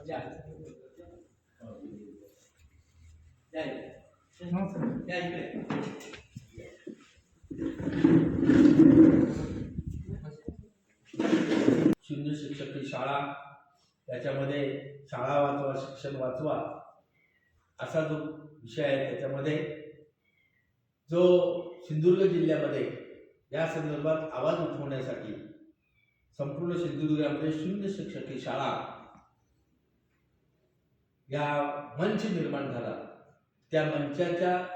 या. शून्य शिक्षक ही शाळा त्याच्यामध्ये शाळा वाचवा शिक्षण वाचवा असा जो विषय आहे त्याच्यामध्ये जो सिंधुदुर्ग जिल्ह्यामध्ये या संदर्भात आवाज उठवण्यासाठी संपूर्ण सिंधुदुर्गामध्ये शून्य शिक्षक ही शाळा या मंच निर्माण झाला. त्या मंचाच्या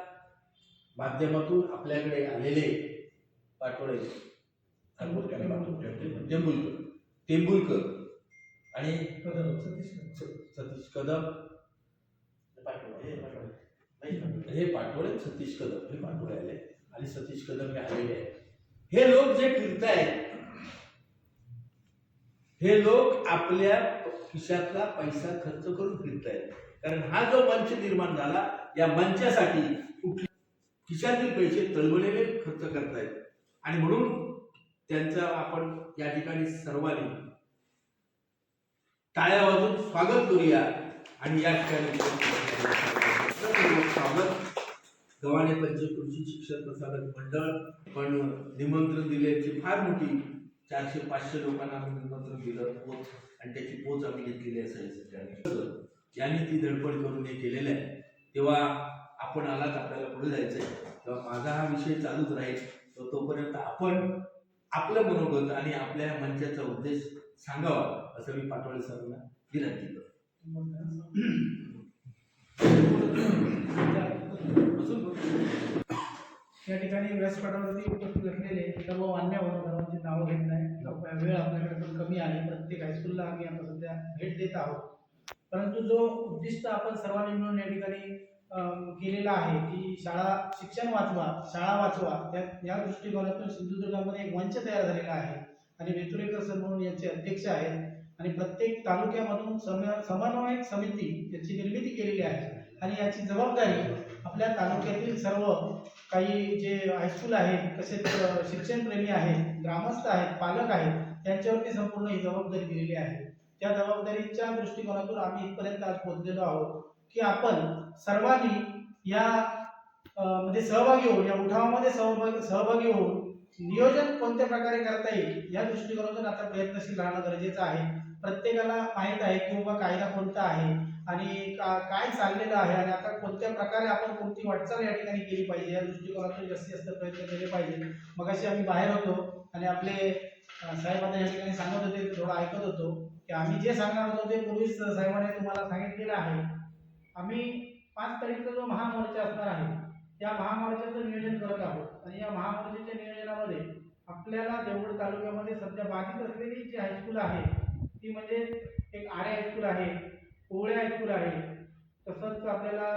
माध्यमातून आपल्याकडे आलेले पाटोळे टेंबुलकर टेंबुलकर आणि स- सतीश कदम. हे पाटोळे सतीश कदम हे पाटोळे आले. आणि सतीश कदम हे आलेले आहेत. हे लोक जे फिरतायत हे लोक आपल्या खिशातला पैसा खर्च करून फिरतायत. कारण हा जो मंच निर्माण झाला या मंचासाठी कुठल्या खिशातील पैसे तळमळीने खर्च करतायत. आणि म्हणून त्यांचं आपण या ठिकाणी सर्वांनी टाळ्या वाजून स्वागत करूया. आणि या ठिकाणी स्वागत. गव्हाणे पंचकृषी शिक्षण प्रसारक मंडळ पण निमंत्रण दिल्याची फार मोठी चारशे पाचशे लोकांना आम्ही निमंत्रण दिलं पोच आणि त्याची पोच आम्ही घेतलेली असायची ज्याने ती धडपड करून हे केलेलं आहे तेव्हा आपण आलाच आपल्याला पुढे जायचं आहे तेव्हा माझा हा विषय चालूच राहील. तर तोपर्यंत आपण आपलं मनोगत आणि आपल्या मंचाचा उद्देश सांगावा असं मी पाटोळे सरांना विनंती करतो. या ठिकाणी व्यासपीठावरती उपस्थित असलेले सर्व मान्यवर सर्वांची नावं घेत नाही. वेळ आपल्याकडे पण कमी आहे. प्रत्येक हायस्कूलला आम्ही आता सध्या भेट देत आहोत. परंतु जो उद्दिष्ट आपण सर्वांनी मिळून या ठिकाणी केलेला आहे की शाळा शिक्षण वाचवा शाळा वाचवा त्या या दृष्टिकोनातून सिंधुदुर्गामध्ये एक मंच तयार झालेला आहे. आणि वेतुरेकर सर म्हणून यांचे अध्यक्ष आहेत. आणि प्रत्येक तालुक्यामधून सम समन्वयक समिती याची निर्मिती केलेली आहे. आणि याची जबाबदारी आपल्या तालुक्यातील सर्व काही जे हायस्कूल आहेत तसेच शिक्षणप्रेमी आहेत ग्रामस्थ आहेत पालक आहेत त्यांच्यावरती संपूर्ण ही जबाबदारी दिलेली आहे. त्या जबाबदारीच्या दृष्टिकोनातून आम्ही इथपर्यंत आज पोहोचलेलो आहोत की आपण सर्वांनी या म्हणजे मध्ये सहभागी होऊन या उठावामध्ये सहभागी सहभागी होऊन नियोजन कोणत्या प्रकारे करता येईल या दृष्टिकोनातून आता प्रयत्नशील राहणं गरजेचं आहे. प्रत्येकाला माहीत आहे की बाबा कायदा कोणता आहे आणि का- काय चाललेलं आहे आणि आता कोणत्या प्रकारे आपण कोणती वाटचाल या ठिकाणी केली पाहिजे? या दृष्टिकोनातून जास्तीत जास्त प्रयत्न केले पाहिजे. मगाशी आम्ही बाहेर होतो आणि आपले साहेबांना साहेब आता या ठिकाणी सांगत होते थोडं ऐकत होतो की आम्ही जे सांगणार होतो ते पूर्वीच साहेबांनी तुम्हाला सांगितलेलं आहे. आम्ही पाच तारीखचा जो महामोर्चा असणार आहे त्या महामोर्चाचं नियोजन करत आहोत. आणि या महामोर्चाच्या नियोजनामध्ये आपल्याला देवगड तालुक्यामध्ये सध्या बाधित असलेली जी हायस्कूल आहे ती म्हणजे एक आरे हायस्कूल आहे. कोवळे हायस्कूल आहे तसंच आपल्याला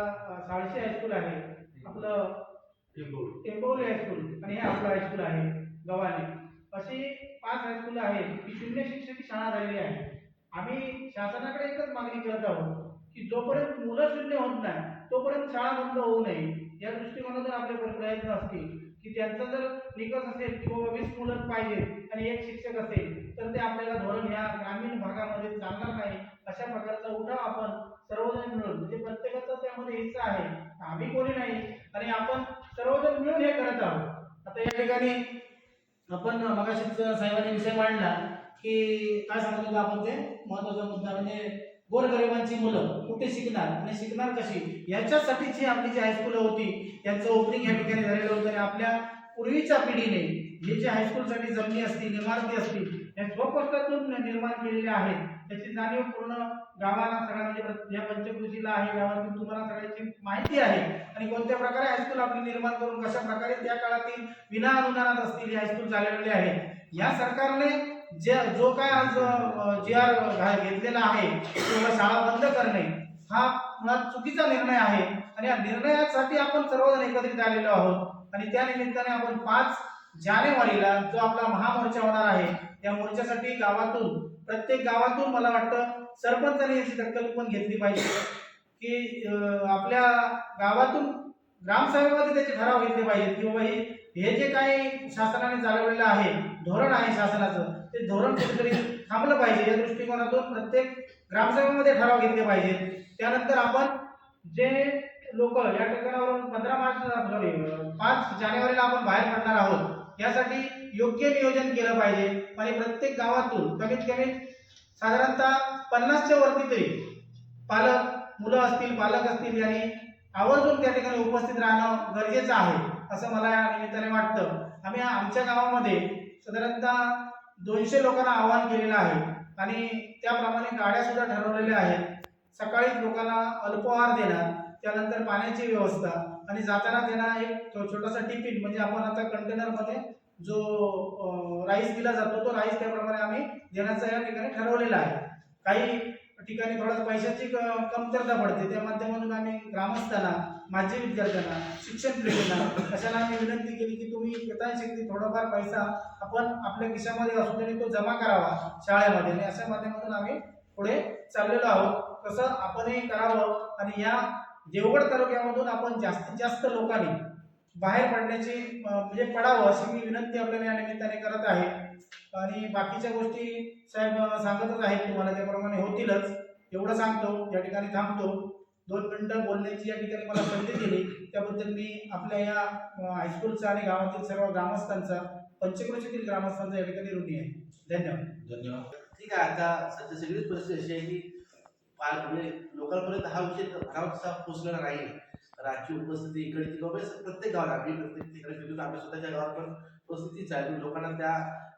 साळशी हायस्कूल आहे आपलं टेंबोली हायस्कूल आणि हे आपलं हायस्कूल आहे गव्हाणे अशी पाच हायस्कूल आहेत की शून्य शिक्षक शाळा झालेली आहे. आम्ही शासनाकडे एकच मागणी करत आहोत की जोपर्यंत मुलं शून्य होत नाही तोपर्यंत शाळा बंद होऊ नये. या दृष्टिकोनातून आपले प्रयत्न असतील. की त्यांचा जर निकष असेल की बाबा वीस मुलं पाहिजे आणि एक शिक्षक असेल तर ते आपल्याला धोरण ह्या ग्रामीण भागामध्ये चालणार नाही. अशा प्रकारचा उठाव आपण सर्वजण मिळून म्हणजे प्रत्येकाचा त्यामध्ये हिस्सा आहे. आम्ही कोणी नाही आणि आपण सर्वजण मिळून हे करत आहोत. आता या ठिकाणी आपण मगाशी साहेबांनी विषय मांडला की काय सांगत होतो आपण ते? महत्त्वाचा मुद्दा म्हणजे गोरगरिबांची मुलं कुठे शिकणार आणि शिकणार कशी? याच्यासाठीची आपली जी हायस्कूल होती त्यांचं ओपनिंग या ठिकाणी झालेलं होतं आणि आपल्या पूर्वीच्या पिढीने हे जे हायस्कूलसाठी जमिनी असतील इमारती असतील या स्वकष्टातून निर्माण केलेल्या आहेत. त्याची जाणीव पूर्ण गावाला सगळ्या म्हणजे या पंचकृषीला आहे गावातून तुम्हाला सगळ्याची माहिती आहे. आणि कोणत्या प्रकारे हायस्कूल आपली निर्माण करून कशा प्रकारे त्या काळातील विना अनुदानात असतील हायस्कूल चालवलेले आहे. या सरकारने जे जो काय आज जी आर घेतलेला आहे किंवा शाळा बंद करणे हा मुळात चुकीचा निर्णय आहे. आणि या निर्णयासाठी आपण सर्वजण एकत्रित आलेलो आहोत. आणि त्या निमित्ताने आपण पाच जानेवारीला जो आपला महामोर्चा होणार आहे त्या मोर्चासाठी गावातून प्रत्येक गावातून मला वाटतं सरपंचाने याची दखल पण घेतली पाहिजे. की आपल्या गावातून ग्रामसभेमध्ये त्याचे ठराव घेतले पाहिजेत की बाबा हे जे काही शासनाने चालवलेलं आहे धोरण आहे शासनाचं ते धोरण कुठेतरी थांबलं पाहिजे. या दृष्टिकोनातून प्रत्येक ग्रामसभेमध्ये ठराव घेतले पाहिजेत त्यानंतर आपण जे लोक या ठिकाणावरून पंधरा मार्च सॉरी पाच जानेवारीला आपण बाहेर पडणार आहोत यासाठी योग्य नियोजन केलं पाहिजे. आणि प्रत्येक गावातून कमीत कमी साधारणतः पन्नासच्या वरती तरी पालक मुलं असतील पालक असतील यांनी आवर्जून त्या ठिकाणी उपस्थित राहणं गरजेचं आहे असं मला या निमित्ताने वाटतं. आम्ही आमच्या गावामध्ये साधारणतः दोनशे लोकांना आवाहन केलेलं आहे. आणि त्याप्रमाणे गाड्या सुद्धा ठरवलेल्या आहेत. सकाळी लोकांना अल्पोहार देणार त्यानंतर पाण्याची व्यवस्था आणि जाताना देणार एक छोटासा टिफिन म्हणजे आपण आता कंटेनरमध्ये जो राईस दिला जातो तो राईस त्याप्रमाणे आम्ही देण्याचा या ठिकाणी ठरवलेला आहे. काही ठिकाणी थोडा पैशाची क- कमतरता पडते. त्या माध्यमातून आम्ही ग्रामस्थांना माझे विद्यार्थ्यांना शिक्षण प्रेमींना अशाला आम्ही विनंती केली की तुम्ही यथाशक्ती थोडाफार पैसा आपण आपल्या खिशामध्ये असू त्याने तो जमा करावा शाळेमध्ये. आणि अशा माध्यमातून आम्ही पुढे चाललेलो आहोत. तसं आपणही करावं आणि या देवगड तालुक्यामधून आपण जास्तीत जास्त लोकांनी बाहेर पडण्याची म्हणजे पडावं अशी मी विनंती आपल्याला या निमित्ताने करत आहे. आणि बाकीच्या गोष्टी साहेब सांगतच आहेत तुम्हाला. त्याप्रमाणे होतीलच. एवढं सांगतो या ठिकाणी थांबतो. दोन मिनिटं बोलण्याची या ठिकाणी मला संधी दिली. त्याबद्दल मी आपल्या या हायस्कूलचा आणि गावातील सर्व ग्रामस्थांचा पंचक्रोशीतील ग्रामस्थांचा या ठिकाणी ऋणी आहे. धन्यवाद. धन्यवाद. ठीक आहे आता सध्या सगळीच परिस्थिती अशी आहे की म्हणजे लोकांपर्यंत हा विषय भरावसा पोचलेला नाही तर उपस्थिती इकडे तिकडे प्रत्येक गावाला आम्ही प्रत्येक तिकडे फिरतो आम्ही स्वतःच्या गावात पण उपस्थितीच आहे. म्हणजे लोकांना त्या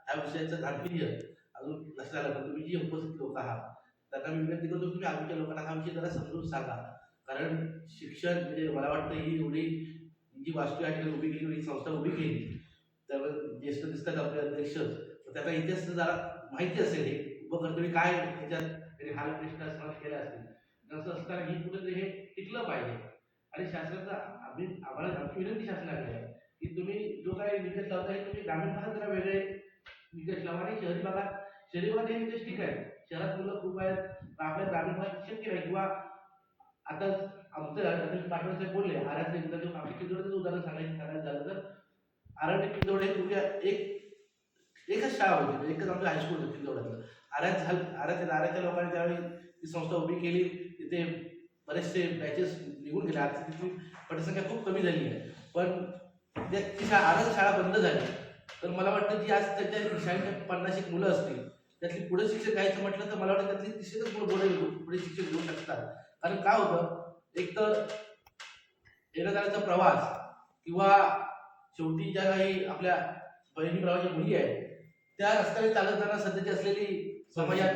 ह्या विषयाचं गांभीर्य अजून लक्षात आलं पण तुम्ही जी उपस्थित लोक आहात त्यांना मी विनंती करतो तुम्ही आमच्या लोकांना हा विषय जरा समजून सांगा. कारण शिक्षण म्हणजे मला वाटतं ही एवढी जी वास्तू या ठिकाणी उभी केली ही संस्था उभी केली तर ज्येष्ठ दिसतात आपले अध्यक्ष तर त्याचा इतिहास जरा माहिती असेल हे. उपकर्तव्य काय त्याच्यात त्यांनी हाल प्रश्न समाज केले असतील असं असताना ही कुठेतरी हे टिकलं पाहिजे. आणि शासनाचा आम्ही आम्हाला आमची विनंती शासनाकडे आहे की तुम्ही जो काही निकष आहे तुम्ही ग्रामीण भागात जरा वेगळे निकष लावा. आणि शहरी भागात शहरी भागात हे निकष ठीक आहे. शहरात मुलं खूप आहेत. आपल्या ग्रामीण भागात शक्य नाही किंवा आता आमचं आता पाटोळे साहेब बोलले आराध्य इंद्रदेव आम्ही चिंचवडचं उदाहरण सांगायचं सांगायचं झालं तर आराध्य चिंचवड हे पूर्वी एक एकच शाळा होती एकच आमचं हायस्कूल होतं चिंचवड्यातलं आराध्य झालं आराध्य आराच्या लोकांनी त्यावेळी ती संस्था उभी केली तिथे बरेचसे बॅचेस निघून गेले आता तिथली पटसंख्या खूप कमी झाली आहे. पण त्या ती शाळा शाळा बंद झाली. तर मला वाटतं जी आज त्याच्या शाळेच्या पन्नास एक मुलं असतील त्यातली पुढे शिक्षक घ्यायचं म्हटलं तर मला वाटतं त्यातली निश्चितच मुलं पुढे पुढे शिक्षक घेऊ शकतात. कारण काय होतं? एक तर येण्या प्रवास किंवा शेवटी ज्या काही आपल्या बहिणी भावाच्या मुली आहेत त्या रस्त्याने चालत जाणार सध्याची असलेली समाजात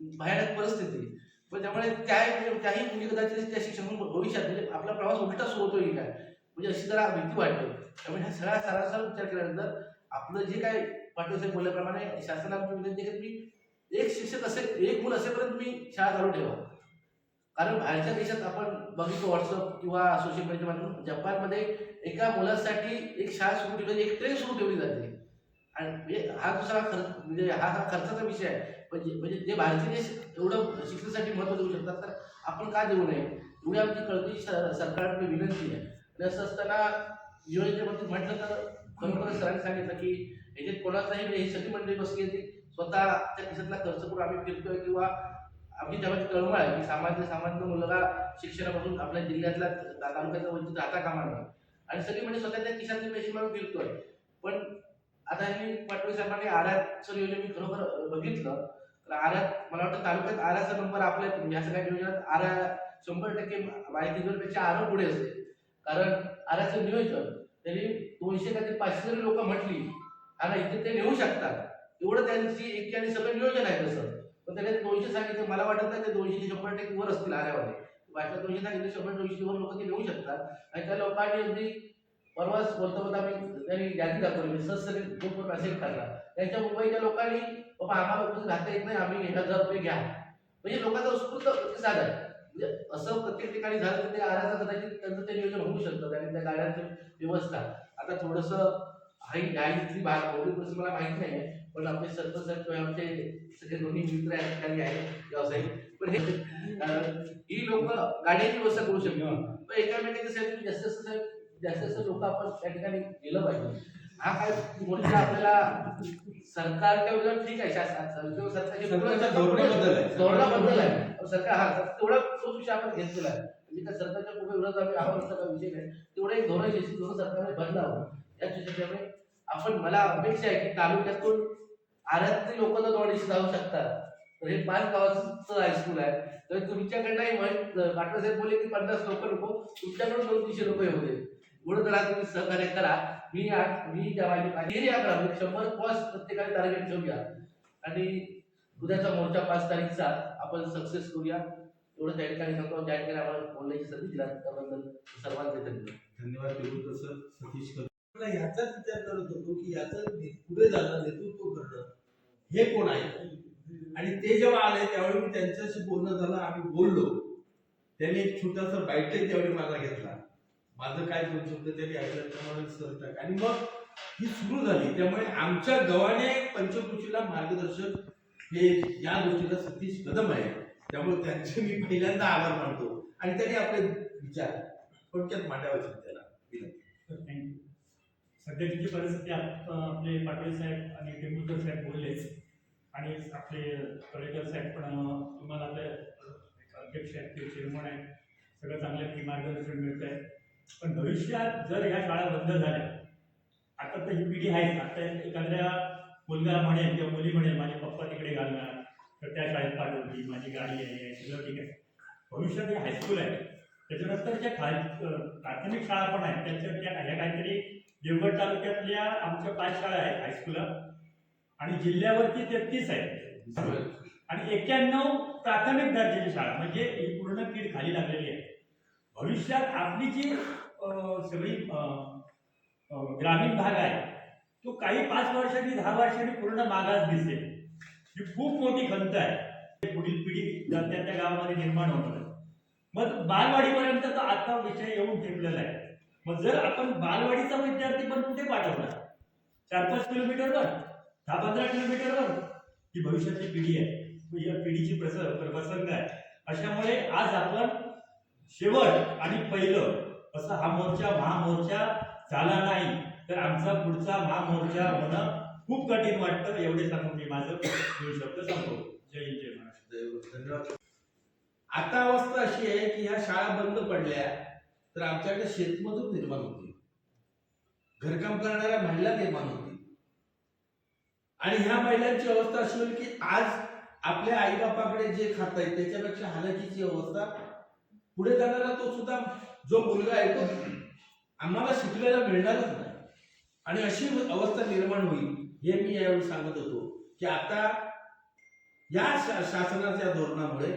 भयानक परिस्थिती. पण त्यामुळे त्या त्याही मुली कदाचित त्या शिक्षण भविष्यात म्हणजे आपला प्रवास उलटा सुरू होतोय की काय? म्हणजे अशी जरा भीती वाटते. त्यामुळे ह्या सगळ्या सारासार विचार केल्यानंतर आपलं जे काय पाटील बोलल्याप्रमाणे शासनाला विनंती की तुम्ही एक शिक्षक असेल एक मूल असेपर्यंत तुम्ही शाळा चालू ठेवा. कारण बाहेरच्या देशात आपण बघितलं व्हॉट्सअप किंवा सोशल मीडियाच्या माध्यमातून जपानमध्ये एका मुलासाठी एक शाळा सुरू ठेवली म्हणजे एक ट्रेन सुरू ठेवली जाते. आणि म्हणजे हा दुसरा खर्च म्हणजे हा हा खर्चाचा विषय आहे. म्हणजे म्हणजे जे भारतीय देश एवढं शिक्षणासाठी महत्त्व देऊ शकतात तर आपण का देऊ नये? एवढी आमची कळती स- सरकारकडे विनंती आहे. आणि असं असताना योजनेबाबतीत म्हटलं तर खरोखर सरांनी सांगितलं की याच्यात कोणाचाही म्हणजे हे सगळी मंडळी बसली होती स्वतःच्या खिशातला खर्च करून आम्ही फिरतोय किंवा आमची त्यामध्ये तळमळ आहे. की सामान्य सामान्य मुलगा शिक्षणापासून आपल्या जिल्ह्यातला तालुक्याचा वंचित राहता कामा नये आणि सगळी म्हणजे स्वतःच्या खिशातले पैसे मिळून फिरतोय. पण आता मी पाटोळे साहेबांनी आराचं योजना मी खरोखर बघितलं. तर आरात मला वाटतं तालुक्यात आराचा नंबर आपल्या या सगळ्या योजनात आरा शंभर टक्के माहिती पेक्षा आरा पुढे असते कारण आराचं नियोजन तरी दोनशे का ते पाचशे जरी लोक म्हटली आणि इथे ते नेऊ शकतात. एवढं त्यांची एक आणि सगळं नियोजन आहे तसं. पण त्याने दोनशे सांगितलं मला वाटत नाही ते दोनशे शंभर टक्के वर असतील आल्यामध्ये बाकीच्या दोनशे सांगितले शंभर दोनशे वर लोक ते नेऊ शकतात. आणि त्या लोकांनी अगदी परवाच बोलता बोलता आम्ही त्यांनी यादी दाखवली म्हणजे सहजसरी ग्रुपवर मेसेज काढला त्यांच्या मुंबईच्या लोकांनी बाबा आम्हाला उपस्थित घालता येत नाही आम्ही एक हजार रुपये घ्या. म्हणजे लोकांचा उत्स्फूर्त प्रतिसाद आहे. म्हणजे असं प्रत्येक ठिकाणी झालं तर ते आराचं कदाचित त्यांचं ते नियोजन होऊ शकतं आणि त्या गाड्यांची व्यवस्था. आता थोडंसं हाई गाडीतली भाग एवढी मला माहिती नाही आहे पण आपले सरपंच साहेब किंवा आमचे सगळे दोन्ही मित्र ठिकाणी आहेत व्यावसायिक. पण हे ही लोक गाड्यांची व्यवस्था करू शकतात. पण एकामेकांच्या साहेब जास्त जास्त साहेब जास्त जास्त लोक आपण त्या ठिकाणी गेलं पाहिजे. हा काय मोठा आपल्याला सरकारच्या विरोधात ठीक आहे सरकारच्या धोरणाबद्दल आहे. सरकार हा तेवढा तोच विषय आपण घेतलेला आहे. म्हणजे त्या सरकारच्या पूर्ण विरोधात आम्ही आहोत असा काही विषय नाही. तेवढं एक धोरण यशस्वी धोरण सरकारने बदलावं याच त्याच्यामुळे आपण मला अपेक्षा आहे की तालुक्यातून आरातली लोक तर दोनशे जाऊ शकतात. तर हे पाच गावाचं हायस्कूल आहे. तर तुमच्याकडनं माहीत साहेब बोलले की पन्नास लोक नको तुमच्याकडून दोन तीनशे लोक येऊ दे. म्हणून जरा तुम्ही सहकार्य करा. मी मी त्या शंभर पॉस प्रत्येकाने टार्गेट ठेवूया आणि उद्याचा मोर्चा पाच तारीखचा आपण सक्सेस करूया. एवढं त्या ठिकाणी सांगतो ज्या ठिकाणी आम्हाला बोलण्याची संधी दिला त्याबद्दल सर्वांचे धन्यवाद. धन्यवाद सतीश कदम याचाच विचार करत होतो की याचं ने- पुढे जाणं नेतृत्व करणं हे कोण आहे? आणि ते जेव्हा आले त्यावेळी मी त्यांच्याशी बोलणं झालं आम्ही बोललो. त्यांनी एक छोटासा बाईटही त्यावेळी माझा घेतला. माझं काय दोन शब्द त्यांनी ऐकल्याप्रमाणे सर आणि मग ही सुरू झाली. त्यामुळे आमच्या गव्हाणे पंचकृषीला मार्गदर्शक हे या गोष्टीला सतीश कदम आहे. त्यामुळे त्यांचे मी पहिल्यांदा आभार मानतो. आणि त्यांनी आपले विचार थोडक्यात मांडावे त्याला थँक्यू सध्याची जी परिस्थिती आप- आपले पाटील साहेब आणि टेंबुलकर साहेब बोललेच. आणि आपले कलेक्टर साहेब पण तुम्हाला ते अध्यक्ष आहेत ते चेअरमन आहेत. सगळं चांगलं मार्गदर्शन मिळत आहे पण भविष्यात जर ह्या शाळा बंद झाल्या आता तर ही पिढी आहेच आता एखाद्या मुलगा म्हणेल किंवा मुली म्हणेल माझे पप्पा तिकडे घालणार तर त्या शाळेत पाठवली माझी गाडी आहे सगळं ठीक आहे. भविष्यात हे हायस्कूल आहे. त्याच्यानंतर ज्या खा प्राथमिक शाळा पण आहेत त्याच्या त्या ह्या काहीतरी देवगड तालुक्यातल्या आमच्या पाच शाळा आहेत हायस्कूल आणि जिल्ह्यावरती तेहतीस आहेत आणि एक्क्याण्णव प्राथमिक दर्जाची शाळा म्हणजे ही पूर्ण कीड खाली लागलेली आहे. भविष्यात आपली जी सगळी ग्रामीण भाग आहे तो काही पाच वर्षांनी दहा वर्षांनी पूर्ण मागास दिसेल. ही खूप मोठी खंत आहे. पुढील पिढी त्या त्या गावामध्ये निर्माण होणार आहे. मग बालवाडीपर्यंत तो आता विषय येऊन ठेवलेला आहे. मग जर आपण बालवाडीचा विद्यार्थी पण कुठे पाठवला? चार पाच किलोमीटरवर दहा पंधरा किलोमीटरवर ही भविष्यातली पिढी आहे. या पिढीची प्रस प्रसंग आहे अशामुळे आज आपण शेवट आणि पहिलं असं हा मोर्चा महामोर्चा झाला नाही तर आमचा पुढचा महामोर्चा होणं खूप कठीण वाटतं. एवढे सांगून मी माझं दोन शब्द सांगतो जय हिंद जय महाराष्ट्र. धन्यवाद. आता अवस्था अशी आहे की ह्या शाळा बंद पडल्या. तर आमच्याकडे शेतमजूर निर्माण होतील घरकाम करणाऱ्या महिला निर्माण होतील आणि ह्या महिलांची अवस्था अशी होईल की आज आपल्या आई बापाकडे जे खात आहे त्याच्यापेक्षा हालाकीची अवस्था पुढे जाणारा तो सुद्धा जो मुलगा आहे तो आम्हाला शिकलेला मिळणारच नाही. आणि अशी अवस्था निर्माण होईल हे मी यावेळी सांगत होतो की आता या शा- शासनाच्या धोरणामुळे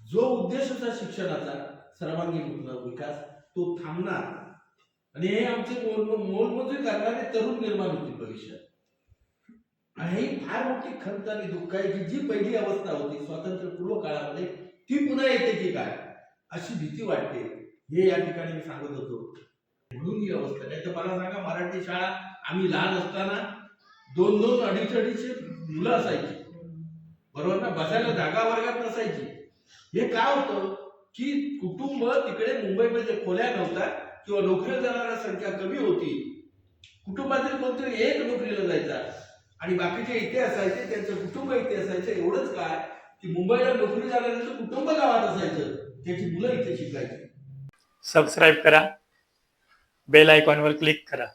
जो उद्देश होता शिक्षणाचा सर्वांगीण विकास तो थांबणार. आणि हे आमचे मोल मोलमजुरी करणारे तरुण निर्माण होतील भविष्यात. आणि ही फार मोठी खंत आणि दुःख आहे की जी पहिली अवस्था होती स्वातंत्र्यपूर्व काळामध्ये ती पुन्हा येते की काय? अशी भीती वाटते. हे या ठिकाणी मी सांगत होतो. म्हणून ही अवस्था. नाही तर मला सांगा मराठी शाळा आम्ही लहान असताना दोन दोन अडीच अडीचशे मुलं असायची. बरोबर ना? बसायला जागा वर्गात नसायची. हे काय होतं? की कुटुंब तिकडे मुंबईमध्ये खोल्या नव्हत्या किंवा नोकरीला जाणारा संख्या कमी होती. कुटुंबातील कोणतरी एक नोकरीला जायचा. आणि बाकीचे इथे असायचे त्यांचं कुटुंब इथे असायचं. एवढंच काय की मुंबईला नोकरी जाणाऱ्यांचं कुटुंब गावात असायचं. त्याची मुलं इथे शिकायची. सबस्क्राईब करा. बेल आयकॉनवर क्लिक करा.